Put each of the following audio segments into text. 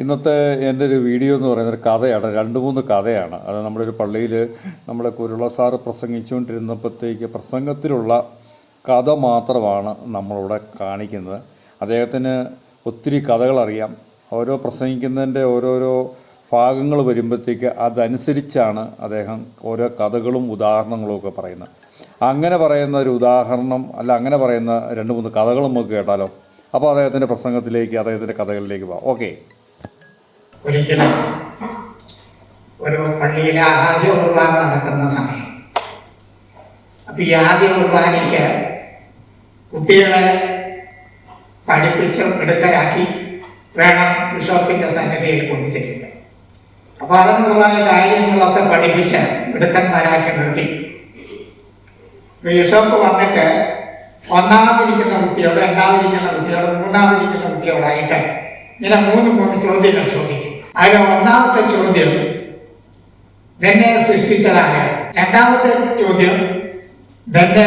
ഇന്നത്തെ എന്റെ ഒരു വീഡിയോ എന്ന് പറയുന്ന ഒരു കഥയാണ് രണ്ട് മൂന്ന് കഥയാണ്. അത് നമ്മുടെ ഒരു പള്ളിയിൽ നമ്മുടെ കുരുള സാറ് പ്രസംഗിച്ചുകൊണ്ടിരുന്നപ്പോഴത്തേക്ക് പ്രസംഗത്തിലുള്ള കഥ മാത്രമാണ് നമ്മളിവിടെ കാണിക്കുന്നത്. അദ്ദേഹത്തിന് ഒത്തിരി കഥകളറിയാം ഓരോ പ്രസംഗിക്കുന്നതിന്റെ ഓരോരോ ഭാഗങ്ങൾ വരുമ്പോഴത്തേക്ക് അതനുസരിച്ചാണ് അദ്ദേഹം ഓരോ കഥകളും ഉദാഹരണങ്ങളും ഒക്കെ പറയുന്നത്. അങ്ങനെ പറയുന്ന ഒരു ഉദാഹരണം അല്ല അങ്ങനെ പറയുന്ന രണ്ട് മൂന്ന് കഥകളും നമുക്ക് കേട്ടാലോ? അപ്പോൾ അദ്ദേഹത്തിന്റെ പ്രസംഗത്തിലേക്ക് അദ്ദേഹത്തിന്റെ കഥകളിലേക്ക് പോകാം. ഓക്കെ. ഒരിക്കലും ഒരു പള്ളിയിലെ ആദ്യ കുർബാന നടക്കുന്ന സമയം. അപ്പൊ ഈ ആദ്യ കുർബാനയ്ക്ക് കുട്ടികളെ പഠിപ്പിച്ച് മിടുക്കരാക്കി വേണം ബിഷോപ്പിന്റെ സന്നിധിയിൽ കൊണ്ടുചെല്ലുക. അപ്പൊ അതിനുള്ളതായ കാര്യങ്ങളൊക്കെ പഠിപ്പിച്ച് മിടുക്കന്മാരാക്കി നിർത്തി. ബിഷോപ്പ് വന്നിട്ട് ഒന്നാമതിരിക്കുന്ന കുട്ടിയോട് രണ്ടാമതിരിക്കുന്ന കുട്ടിയോട് മൂന്നാമതിരിക്കുന്ന കുട്ടിയോടായിട്ട് ഇങ്ങനെ മൂന്ന് മൂന്ന് ചോദ്യങ്ങൾ ചോദിക്കും അതിൽ ഒന്നാമത്തെ ചോദ്യം നിന്നെ സൃഷ്ടിച്ചതായ രണ്ടാമത്തെ ചോദ്യം നിന്നെ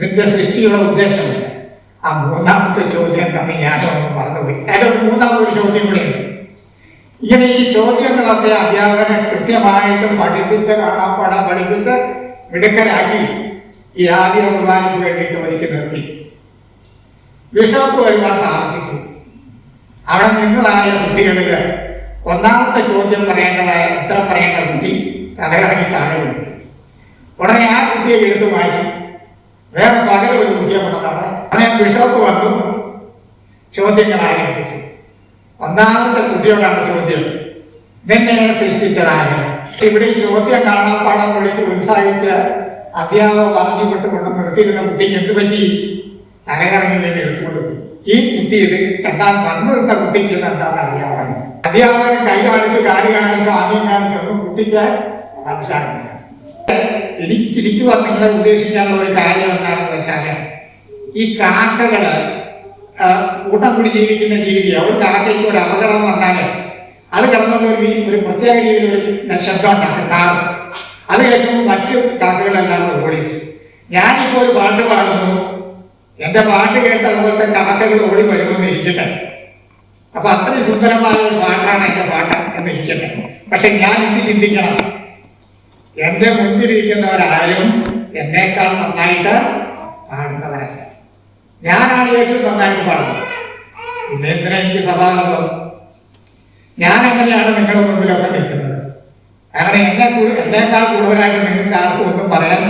നിന്റെ സൃഷ്ടിയുടെ ഉദ്ദേശം. ആ മൂന്നാമത്തെ ചോദ്യം തന്നെ ഞാനൊന്ന് മറന്നുപോയി. അതിന്റെ മൂന്നാമതൊരു ചോദ്യം കൂടെ ഉണ്ട്. ഇങ്ങനെ ഈ ചോദ്യങ്ങളൊക്കെ അധ്യാപകനെ കൃത്യമായിട്ട് പഠിപ്പിച്ച് കാണാൻ പാടാൻ പഠിപ്പിച്ച് മിടുക്കരാക്കി ഈ ആദ്യ കുർബാനയ്ക്ക് വേണ്ടിയിട്ട് ഒരുക്കി നിർത്തി. ബിഷപ്പ് വരുവാൻ താമസിക്കും അവിടെ നിന്നതായ കുട്ടികളിൽ ഒന്നാമത്തെ ചോദ്യം പറയേണ്ടതായ ഉത്തരം പറയേണ്ട കുട്ടി കഥകറങ്ങി താഴെ വീണു ഉടനെ ആ കുട്ടിയെ എടുത്തു വായിച്ചു. വേറെ പകരം ഒരു കുട്ടിയെ കൊണ്ടതാണ്. അങ്ങനെ ബിഷപ്പ് വന്നു. ചോദ്യങ്ങൾ ആരംഭിച്ചു ഒന്നാമത്തെ കുട്ടിയോടാണ് ചോദ്യം നിന്നെ സൃഷ്ടിച്ചതായ ഇവിടെ ഈ ചോദ്യം കാണാൻ പാടം വിളിച്ച് ഉത്സാഹിച്ച് അധ്യാപക ബാധ്യപ്പെട്ട് കൊണ്ട് നിർത്തിയിരുന്ന കുട്ടിക്ക് എന്ത് പറ്റി? തലകറങ്ങി വേണ്ടി എടുത്തുകൊണ്ട് ഈ കുട്ടി ഇത് രണ്ടാം വന്നു നിന്ന കുട്ടിക്ക് എന്താണെന്ന് അറിയാമായിരുന്നു അധ്യാപകൻ കൈ കാണിച്ചു കാര്യം കാണിച്ചു ആദ്യം കാണിച്ചു ഒന്നും കുട്ടിക്ക് സംസാരമില്ല എനിക്ക് നിങ്ങളെ ഉദ്ദേശിക്കാനുള്ള ഒരു കാര്യം എന്താണെന്ന് വെച്ചാൽ ഈ കാക്കകൾ കൂട്ടം കൂടി ജീവിക്കുന്ന ജീവിയാണ് ഒരു കാക്കയ്ക്ക് ഒരു അപകടം വന്നാൽ അത് കിടന്നുള്ള ഒരു പ്രത്യേക രീതിയിൽ ഒരു ശബ്ദം ഉണ്ടാക്കും കാറും. അത് കേൾക്കുമ്പോൾ മറ്റു കാക്കകളെല്ലാം ഓടിക്കും ഓടി വരും. ഞാനിപ്പോ ഒരു പാട്ട് പാടുന്നു. എന്റെ പാട്ട് കേട്ട് അതുപോലത്തെ കാക്കകൾ ഓടി വരുമെന്ന് ഇരിക്കട്ടെ. അപ്പൊ അത്രയും സുന്ദരമായ ഒരു പാട്ടാണ് എന്റെ പാട്ട് എന്ന് ഇരിക്കട്ടെ. പക്ഷെ ഞാൻ ഇത് ചിന്തിക്കണം. എന്റെ മുൻപിലിരിക്കുന്നവരാരും എന്നേക്കാൾ നന്നായിട്ട് പാടുന്നവരല്ല. ഞാനാണ് ഏറ്റവും നന്നായിട്ട് പാടുന്നത്. പിന്നെ എന്തിനാ എനിക്ക് സഭാഗതം ഞാൻ അങ്ങനെയാണ് നിങ്ങളുടെ മുമ്പിലൊക്കെ നിൽക്കുന്നത്? കാരണം എന്നെ എന്നേക്കാൾ കൂടുതലായിട്ട് നിങ്ങൾക്ക് ആർക്കും ഒന്നും പറയാൻ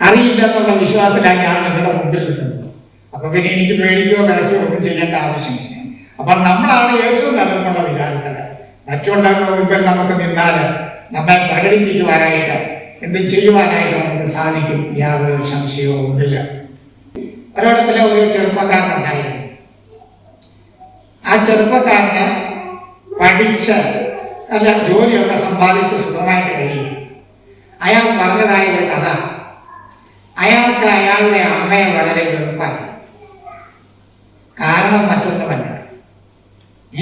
അറിയില്ല എന്നുള്ള വിശ്വാസത്തിലാണ് ഞാൻ നിങ്ങളുടെ മുമ്പിൽ നിൽക്കുന്നത്. അപ്പൊ പിന്നെ എനിക്ക് പേടിക്കുകയോ കരയ്ക്കോ ഒന്നും ചെയ്യേണ്ട ആവശ്യമില്ല. അപ്പൊ നമ്മളാണ് ഏറ്റവും നല്ലതെന്നുള്ള വിചാരത്തിന് മറ്റുള്ളവരുടെ മുമ്പിൽ നമുക്ക് നിന്നാൽ നമ്മെ പ്രകടിപ്പിക്കുവാനായിട്ട് എന്ത് ചെയ്യുവാനായിട്ട് നമുക്ക് സാധിക്കും. യാതൊരു സംശയവും ഇല്ല. ഒരിടത്തിലെ ഒരു ചെറുപ്പക്കാരനുണ്ടായിരുന്നു ആ ചെറുപ്പക്കാരന് പഠിച്ച് നല്ല ജോലിയൊക്കെ സമ്പാദിച്ച് സുഖമായിട്ട് കഴിയും അയാൾ പറഞ്ഞതായ ഒരു കഥ. അയാൾക്ക് അയാളുടെ അമ്മയെ വളരെ വെറുപ്പാണ് കാരണം മറ്റൊന്നുമല്ല.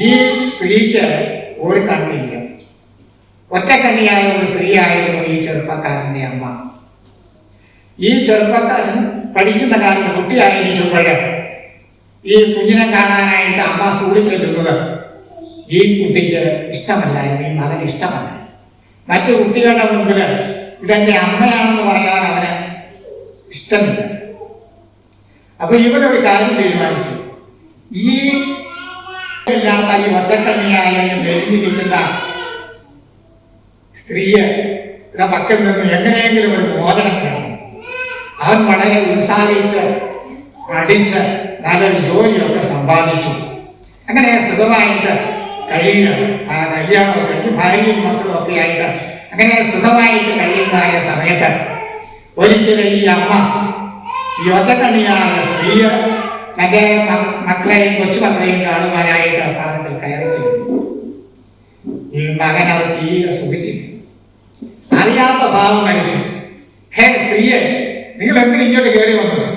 ഈ സ്ത്രീക്ക് ഒരു കണ്ണില്ല. ഒറ്റക്കണ്ണിയായ ഒരു സ്ത്രീ ആയിരുന്നു ഈ ചെറുപ്പക്കാരന്റെ അമ്മ. ഈ ചെറുപ്പക്കാരൻ പഠിക്കുന്ന കാലത്ത് കുട്ടിയായിരിക്കുമ്പോൾ ഈ കുഞ്ഞിനെ കാണാനായിട്ട് അമ്മ സ്കൂളിൽ ചെല്ലുന്നത് ഈ കുട്ടിക്ക് ഇഷ്ടമല്ലായിരുന്നു ഈ മകൻ ഇഷ്ടമല്ല. മറ്റു കുട്ടികളുടെ മുമ്പിൽ ഇതെന്റെ അമ്മയാണെന്ന് പറയാൻ അവന് ഇഷ്ടമില്ല. അപ്പൊ ഇവനൊരു കാര്യം തീരുമാനിച്ചു. ഈ ഇല്ലാത്ത ഈ ഒറ്റക്കണ്ണിയായ ഈ മെലിഞ്ഞിരിക്കുന്ന സ്ത്രീയെ ഇവിടെ പക്കൽ നിന്നും എങ്ങനെയെങ്കിലും ഒരു മോചനം കാണും അവൻ വളരെ ഉത്സാഹിച്ച് പഠിച്ച് നല്ലൊരു ജോലിയൊക്കെ സമ്പാദിച്ചു. അങ്ങനെ സുഖമായിട്ട് കഴിയുകയാണ്. ആ കല്യാണം കഴിഞ്ഞ് ഭാര്യയും മക്കളും ഒക്കെ ആയിട്ട് അങ്ങനെ സുഖമായിട്ട് കഴിയുന്നതായ സമയത്ത് ഒരിക്കലും ഈ അമ്മ ഈ ഒറ്റക്കണ്ണിയായ സ്ത്രീ തന്റെ മക്കളെയും കൊച്ചുമക്കളെയും കാണുവാനായിട്ട് അവസാനത്തിൽ കയറി ചെല്ലുന്നു. ഈ മകൻ അത് തീരെ സുഖിച്ചില്ല. അറിയാത്ത ഭാവം മരിച്ചു. ഹേ സ്ത്രീയെ നിങ്ങൾ എന്തിനു ഇങ്ങോട്ട് കയറി വന്നു?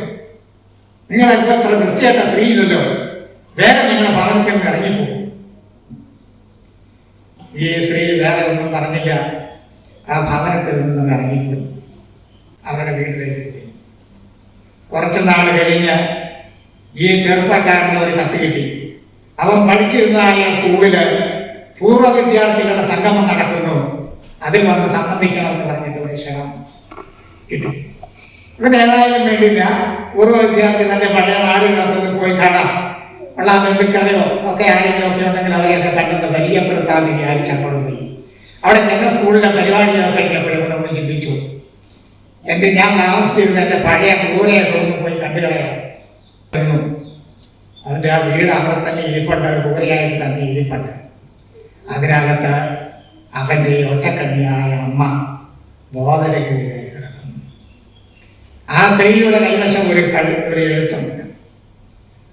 നിങ്ങൾ അത്ര വൃത്തിയായിട്ട സ്ത്രീയില്ലല്ലോ. വേറെ നിങ്ങളെ ഭവനത്തിൽ നിന്ന് ഇറങ്ങിപ്പോകും ഈ സ്ത്രീ വേറെ ഒന്നും പറഞ്ഞില്ല. ആ ഭവനത്തിൽ നിന്നും ഇറങ്ങിപ്പോയി. അവരുടെ വീട്ടിലേക്ക് പോയി. കുറച്ചു നാൾ കഴിഞ്ഞ് ഈ ചെറുപ്പക്കാരന് ഒരു കത്ത് കിട്ടി. അവൻ പഠിച്ചിരുന്ന ആ സ്കൂളിൽ പൂർവ വിദ്യാർത്ഥികളുടെ സംഗമം നടക്കുന്നു. അതിൽ വന്ന് സംബന്ധിക്കണം എന്ന് പറഞ്ഞിട്ട് ഒരു ക്ഷണം കിട്ടി. ഇവൻ ഏതായാലും വേണ്ടിയില്ല. പൂർവ വിദ്യാർത്ഥി തന്റെ പഴയ നാടുകളൊക്കെ പോയി കാണാം. ഉള്ള ബന്ധുക്കളെയോ ഒക്കെ ആരെങ്കിലും ഒക്കെ ഉണ്ടെങ്കിൽ അവരെയൊക്കെ കണ്ടെന്ന് പരിചയപ്പെടുത്താമെന്ന് വിചാരിച്ച് അങ്ങോട്ട് പോയി. അവിടെ ചെന്ന സ്കൂളിലെ പരിപാടിയൊക്കെ കഴിഞ്ഞപ്പോഴും ഒന്ന് ചിന്തിച്ചു. എന്റെ ഞാൻ താമസിച്ചിരുന്ന എന്റെ പഴയ കൂരയൊക്കെ ഒന്ന് പോയി കണ്ടുകളയാം എന്നു അതിന്റെ ആ വീട് അവിടെ തന്നെ ഇരിപ്പുണ്ട്. കൂരയായിട്ട് തന്നെ ഇരിപ്പുണ്ട്. അതിനകത്ത് അവന്റെ ഒറ്റക്കണ്ണിയായ അമ്മ ബോധരഹിതയായി കിടക്കുന്നു. ആ സ്ത്രീയുടെ കൈവശം ഒരു കഴു ഒരു എഴുത്തുണ്ട്.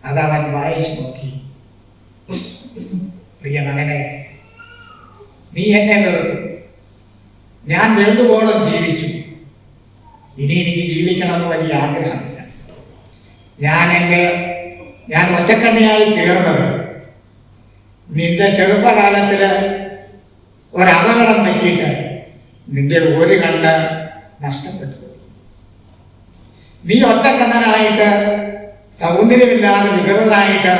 അതവൻ വായിച്ചു നോക്കി. പ്രിയ മകനെ നീ എന്നെ വെറുത്തു. ഞാൻ വേണ്ടുവോളം ജീവിച്ചു. ഇനി എനിക്ക് ജീവിക്കണമെന്ന് വലിയ ആഗ്രഹമില്ല ഞാൻ എന്റെ ഞാൻ ഒറ്റക്കണ്ണിയായി തീർന്നത് നിന്റെ ചെറുപ്പകാലത്തിൽ ഒരപകടം വെച്ചിട്ട് നിന്റെ ഒരു കണ്ട് നഷ്ടപ്പെട്ടു നീ ഒറ്റക്കണ്ണനായിട്ട് സൗന്ദര്യമില്ലാതെ വികൃതനായിട്ട്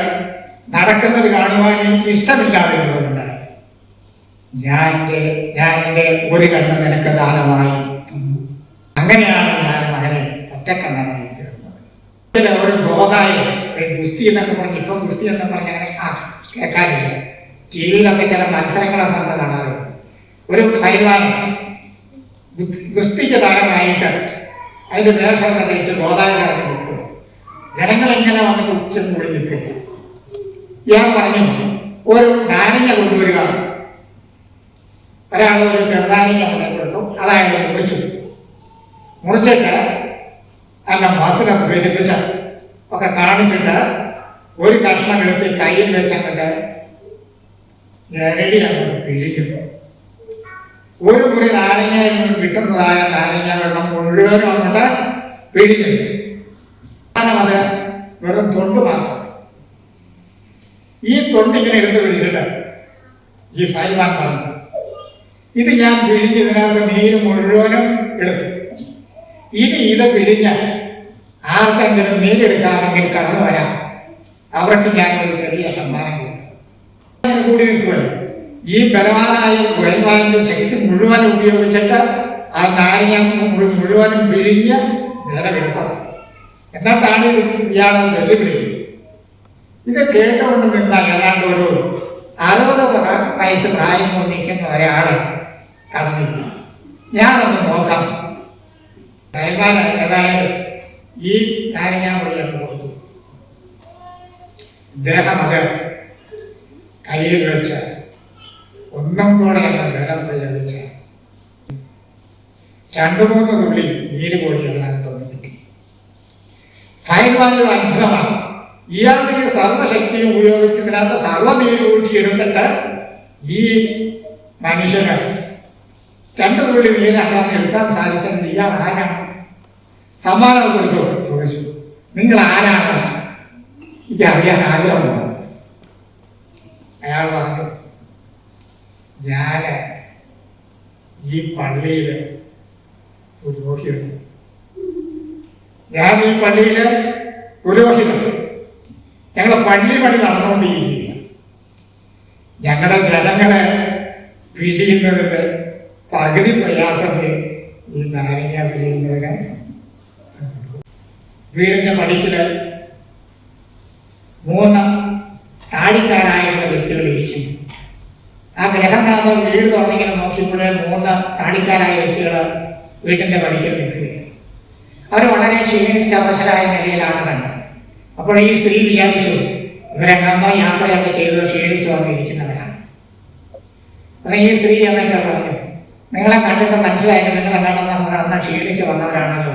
നടക്കുന്നത് കാണുവാൻ എനിക്ക് ഇഷ്ടമില്ലാതിരുന്നതുകൊണ്ട് ഞാൻ ഞാൻ എന്റെ ഒരു കണ്ണ് നിനക്ക് ദാനമായി. അങ്ങനെയാണ് ഞാൻ മകനെ ഒറ്റക്കണ്ണനായി ഇതിൽ ഒരു ബോധായി ഗുസ്തി എന്നൊക്കെ പറഞ്ഞ് ഇപ്പൊ ഗുസ്തി എന്നൊക്കെ പറഞ്ഞു അങ്ങനെ ആ കേൾക്കാറില്ല ടി വിയിലൊക്കെ ചില മത്സരങ്ങളൊക്കെ നമ്മൾ കാണാറുണ്ട്. ഒരു ഫൈൽവാൻ ഗുസ്തിക്ക് താരമായിട്ട് അതിന്റെ വേഷമൊക്കെ തിരിച്ച് ഗോതായകാരൻ നിൽക്കുക ജനങ്ങളെങ്ങനെ വന്ന് ഉച്ചം കൂടി നിൽക്കും ഇയാൾ പറഞ്ഞു ഒരു നാരങ്ങ കൊണ്ടുവരിക. ഒരാൾ ഒരു ചെറുനാരങ്ങ കൊടുത്തു. അതായത് മുറിച്ചു. മുറിച്ചിട്ട് അല്ല മാസിലൊക്കെ പെരുപ്പിച്ച ഒക്കെ കാണിച്ചിട്ട് ഒരു കഷ്ണം എടുത്ത് കയ്യിൽ വെച്ചങ്ങട്ട് പിഴിക്കുന്നത് ഒരു മുറി നാരങ്ങയിൽ നിന്ന് കിട്ടുന്നതായ നാരങ്ങ വെള്ളം മുഴുവനും അങ്ങോട്ട് പിഴിഞ്ഞിട്ടു അത് വെറും തൊണ്ട് മാത്രം. ഈ തൊണ്ട് ഇങ്ങനെ എടുത്ത് പിടിച്ചിട്ട് ഈ ഫയൽ പറഞ്ഞു ഇത് ഞാൻ പിഴിഞ്ഞ് ഇതിനകത്ത് നീര് മുഴുവനും എടുത്തു. ഇനി ഇത് പിഴിഞ്ഞ് ആർക്കെങ്കിലും നേടിയെടുക്കാമെങ്കിൽ കടന്നു വരാം. അവർക്ക് ഞാൻ ഒരു ചെറിയ സമ്മാനം കൊടുക്കാം. കൂടി നിൽക്കുമല്ലോ. ഈ ബലവാനായ ഗോയന്മാരുടെ ശക്തി മുഴുവൻ ഉപയോഗിച്ചിട്ട് ആ നാരങ്ങ മുഴുവനും പിഴിഞ്ഞ് നേരമെടുത്തത് എന്നിട്ടാണ് ഇയാളെ വെല്ലുവിളിക്കുന്നത്. ഇത് കേട്ടുകൊണ്ട് നിന്നാൽ ഏതാണ്ട് ഒരു അറുപത് വയസ്സ് പ്രായം തോന്നിക്കുന്ന ഒരാൾ കടന്നിരുന്നു ഞാനൊന്ന് നോക്കാം. ദൈവാന ഏതായാലും ഈ അങ്ങ് കൊടുത്തു. ഇദ്ദേഹം അത് കയ്യിൽ വെച്ച് ഒന്നും കൂടെ അങ്ങ് ബലം പ്രയോഗിച്ച് രണ്ടു മൂന്ന് തുള്ളി നീര് കൂടി അതിനകത്തൊന്ന് കിട്ടി. ഫയൽവാനിയുടെ അത്ഭുതമാണ്. ഇയാളുടെ ഈ സർവശക്തിയും ഉപയോഗിച്ച് ഇതിനകത്ത് സർവനീര് ഊറ്റിയെടുത്തിട്ട് ഈ മനുഷ്യന് രണ്ടു തുള്ളി നീര് അതിനകത്ത് എടുക്കാൻ സാധിച്ചെങ്കിൽ ഇയാൾ ആരാണ്? സമ്മാനം കൊടുത്തു. നിങ്ങൾ ആരാണ് എനിക്ക് അറിയാൻ ആഗ്രഹമുണ്ട്. അയാൾ പറഞ്ഞു ഞാൻ ഈ പള്ളിയിൽ പുരോഹിതൻ. ഞാൻ ഈ പള്ളിയിൽ പുരോഹിതൻ? ഞങ്ങൾ പള്ളി പണി നടന്നുകൊണ്ടിരിക്കുകയാണ്. ഞങ്ങളുടെ ജനങ്ങളെ പിഴിയുന്നതിന്റെ പകുതി പ്രയാസത്തിൽ ഈ നാരങ്ങ പിഴിയുന്നതിന് വീടിന്റെ പടിക്കൽ മൂന്ന് താടിക്കാരായിട്ടുള്ള വ്യക്തികൾ ഇരിക്കുന്നു. ആ ഗ്രഹനാഥം വീട് തുറന്നിങ്ങനെ നോക്കിയപ്പോഴേ മൂന്ന് താടിക്കാരായ വ്യക്തികൾ വീട്ടിന്റെ പടിക്കൽ നിൽക്കുകയാണ്. അവർ വളരെ ക്ഷീണിച്ച അവശരായ നിലയിലാണ് കണ്ടത് അപ്പോൾ ഈ സ്ത്രീ വിചാരിച്ചു ഇവരെങ്ങോ യാത്രയൊക്കെ ചെയ്ത് ക്ഷീണിച്ചു വന്നിരിക്കുന്നവരാണ്. അപ്പൊ ഈ സ്ത്രീ എന്നൊക്കെ പറഞ്ഞു നിങ്ങളെ കണ്ടിട്ട് മനസ്സിലായിട്ട് നിങ്ങൾ എങ്ങാണ്ടെന്ന് കിടന്ന് ക്ഷീണിച്ച് വന്നവരാണല്ലോ.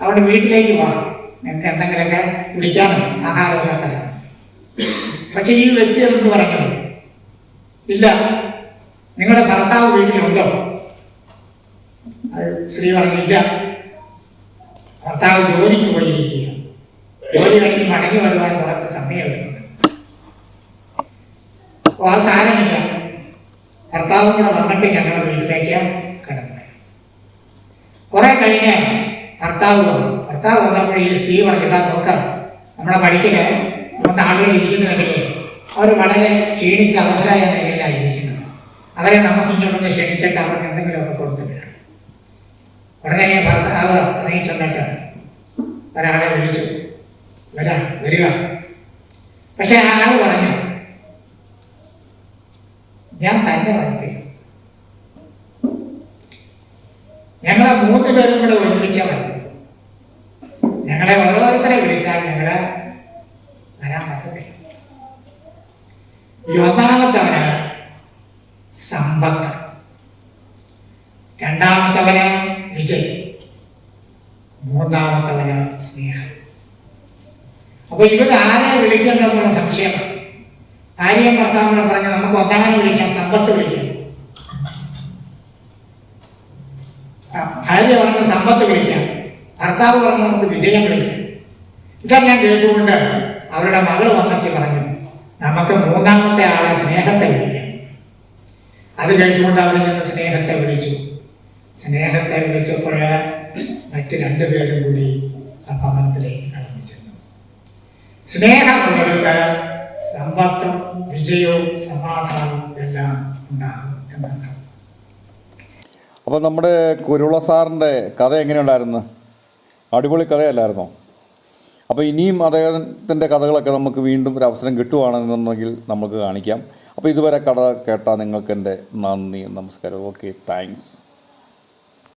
അവിടെ വീട്ടിലേക്ക് വാ. നിനക്ക് എന്തെങ്കിലുമൊക്കെ കുടിക്കാനും ആഹാരമൊക്കെ തരാം. പക്ഷെ ഈ വ്യക്തികളെന്ന് പറഞ്ഞു ഇല്ല. നിങ്ങളുടെ ഭർത്താവ് വീട്ടിലുണ്ടോ? സ്ത്രീ പറഞ്ഞില്ല. ഭർത്താവ് ജോലിക്ക് പോയിരിക്കുക ജോലി കഴിഞ്ഞ് മടങ്ങി വരുവാൻ കുറച്ച് സമയമെടുക്കുന്നുണ്ട്. അപ്പോൾ ആ സാരമില്ല. ഭർത്താവും കൂടെ വന്നിട്ട് ഞങ്ങളുടെ വീട്ടിലേക്ക് കടന്നു കുറെ കഴിഞ്ഞ് ഭർത്താവ് വന്നു. ഭർത്താവ് വന്നപ്പോൾ ഈ സ്ത്രീ പറഞ്ഞു ഇതാ നോക്കാം നമ്മുടെ പഠിക്കൽ മൂന്ന് ആളുകൾ ഇരിക്കുന്നുണ്ടെങ്കിൽ അവർ വളരെ ക്ഷീണിച്ച അവസരമായ നിലയിലായിരിക്കുന്നത് അവരെ നമുക്ക് ഇങ്ങോട്ടൊന്ന് ക്ഷണിച്ചിട്ട് അവർക്ക് എന്തെങ്കിലുമൊക്കെ കൊടുത്തു വിടാം. ഉടനെ ഭർത്താവ് ഇറങ്ങി ചെന്നിട്ട് ഒരാളെ വിളിച്ചു. വരാ വരിക. പക്ഷെ ആ ആൾ പറഞ്ഞു ഞാൻ തന്നെ വായിപ്പിക്കും ഞങ്ങളെ മൂന്ന് പേരും കൂടെ ഒരുമിച്ച് വന്നു ഞങ്ങളെ ഓരോരുത്തരെ വിളിച്ചാൽ ഞങ്ങൾ വരാൻ പറ്റത്തില്ല. ഒന്നാമത്തവന് സമ്പത്ത്. രണ്ടാമത്തവന് വിജയം. മൂന്നാമത്തവന് സ്നേഹം. അപ്പൊ ഇവരാരെ വിളിക്കേണ്ടതെന്നുള്ള സംശയമാണ് ഭാര്യയും ഭർത്താവും പറഞ്ഞ നമുക്ക് ഒന്നാമനെ വിളിക്കാം സമ്പത്ത് വിളിക്കാം. ഭാര്യ പറഞ്ഞ സമ്പത്ത് വിളിക്കാം. ഭർത്താവ് പറഞ്ഞു നമുക്ക് വിജയം വിളിക്കാം ഇതെല്ലാം കേട്ടുകൊണ്ട് അവരുടെ മകൾ വന്നച്ച് പറഞ്ഞു നമുക്ക് മൂന്നാമത്തെ ആളെ സ്നേഹത്തെ വിളിക്കാം. അത് കേട്ടുകൊണ്ട് അവരിൽ നിന്ന് സ്നേഹത്തെ വിളിച്ചു. സ്നേഹത്തെ വിളിച്ചപ്പോൾ മറ്റ് രണ്ടുപേരും കൂടി ആ ഭവനത്തിലേക്ക് കടന്നു ചെന്നു. സ്നേഹം നിങ്ങൾക്ക് സമ്പത്തും വിജയവും സമാധാനവും എല്ലാം ഉണ്ടാകും എന്നർത്ഥം. അപ്പോൾ നമ്മുടെ കുരുള സാറിന്റെ കഥ എങ്ങനെയുണ്ടായിരുന്നു? അടിപൊളി കഥയല്ലായിരുന്നോ? അപ്പോൾ ഇനിയും അദ്ദേഹത്തിന്റെ കഥകളൊക്കെ നമുക്ക് വീണ്ടും ഒരു അവസരം കിട്ടുവാണെന്നുണ്ടെങ്കിൽ നമുക്ക് കാണിക്കാം. അപ്പോൾ ഇതുവരെ കഥ കേട്ടാൽ നിങ്ങൾക്ക് എന്റെ നന്ദി നമസ്കാരം. Okay thanks